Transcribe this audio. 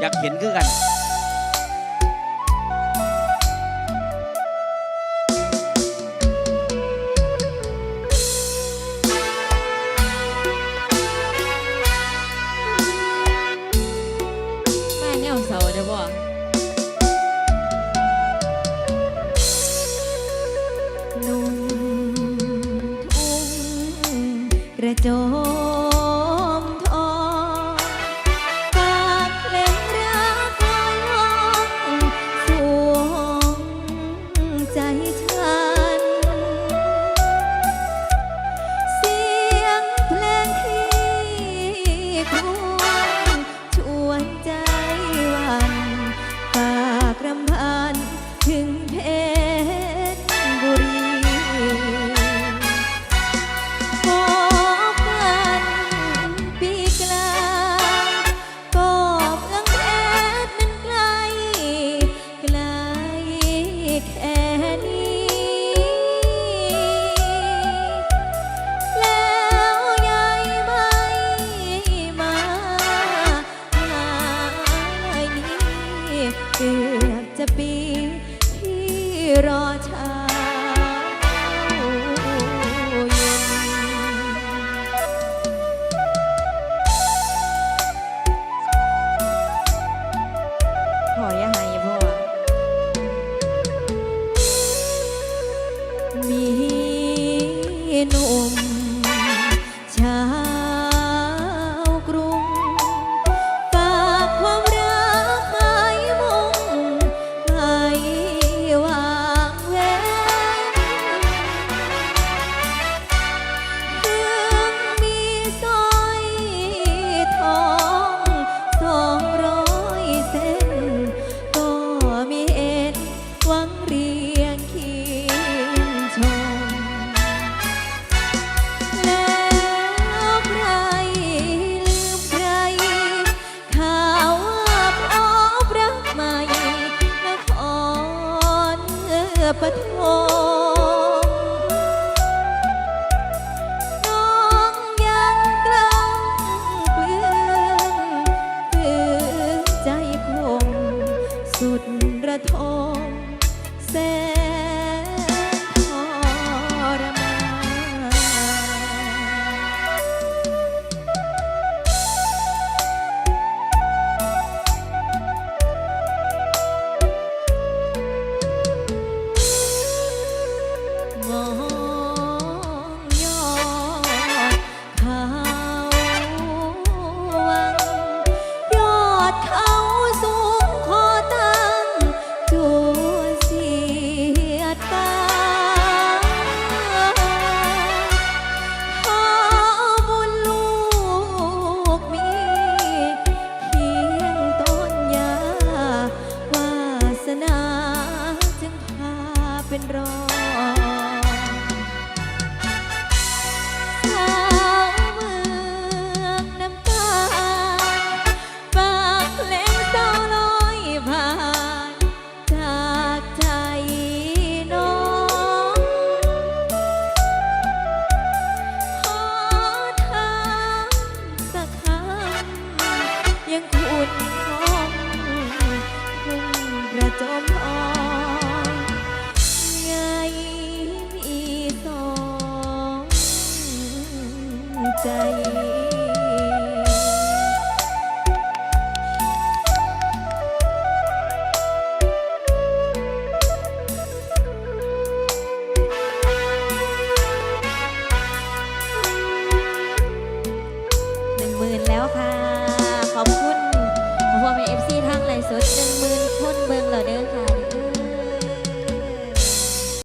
อยากเห็นคือกันมาแนวเสาเด้อบ่หนุ่งกระโจ minum ปะทอ องยอดเขาวังยอดเขา